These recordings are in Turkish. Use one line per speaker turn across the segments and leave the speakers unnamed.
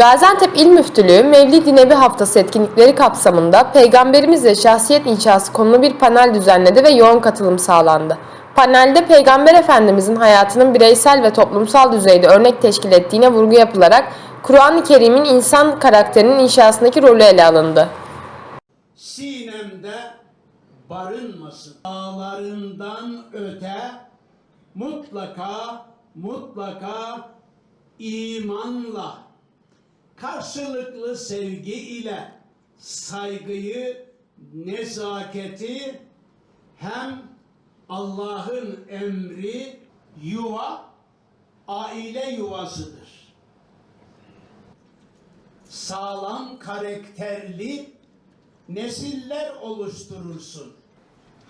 Gaziantep İl Müftülüğü Mevlid-i Nebi Haftası etkinlikleri kapsamında Peygamberimiz ve Şahsiyet İnşası konulu bir panel düzenledi ve yoğun katılım sağlandı. Panelde Peygamber Efendimizin hayatının bireysel ve toplumsal düzeyde örnek teşkil ettiğine vurgu yapılarak Kur'an-ı Kerim'in insan karakterinin inşasındaki rolü ele alındı.
sinemde barınmasın. Dağlarından öte mutlaka mutlaka imanla karşılıklı sevgi ile saygıyı, nezaketi hem Allah'ın emri yuva aile yuvasıdır. Sağlam karakterli nesiller oluşturursun.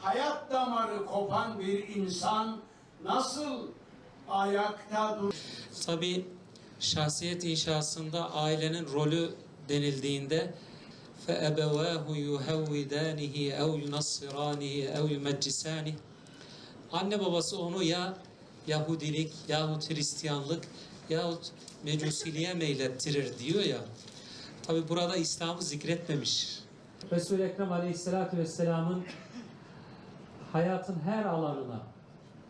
Hayat damarı kopan bir insan nasıl ayakta dur?
Tabi şahsiyet inşasında ailenin rolü denildiğinde فَاَبَوَاهُ يُهَوِّدَانِهِ اَوْ يُنَصِّرَانِهِ اَوْ يُمَجِّسَانِهِ Anne babası onu ya Yahudilik yahut Hristiyanlık yahut Mecusiliğe meylettirir diyor ya. Tabi burada İslam'ı zikretmemiş.
Resul-i Ekrem Aleyhisselatü Vesselam'ın hayatın her alanına,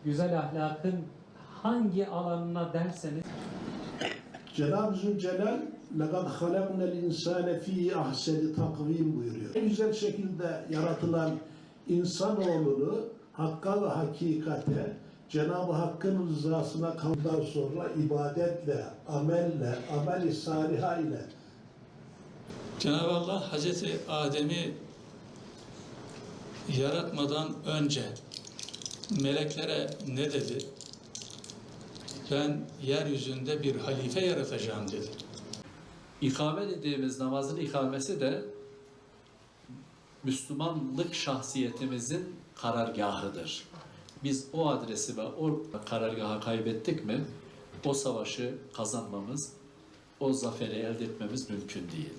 güzel ahlakın hangi alanına derseniz
Cenab-ı Zülcelal لَقَدْ خَلَقْنَا الْاِنْسَانَ ف۪ي اَحْسَنِ takvim buyuruyor. En güzel şekilde yaratılan insanoğlunu hakka ve hakikate Cenab-ı Hakk'ın rızasına kaldıktan sonra ibadetle, amelle, amel-i saliha ile
Cenab-ı Allah Hazreti Adem'i yaratmadan önce meleklere ne dedi? Ben yeryüzünde bir halife yaratacağım dedi.
İkame dediğimiz namazın ikamesi de Müslümanlık şahsiyetimizin karargahıdır. Biz o adresi ve o karargahı kaybettik mi o savaşı kazanmamız, o zaferi elde etmemiz mümkün değil.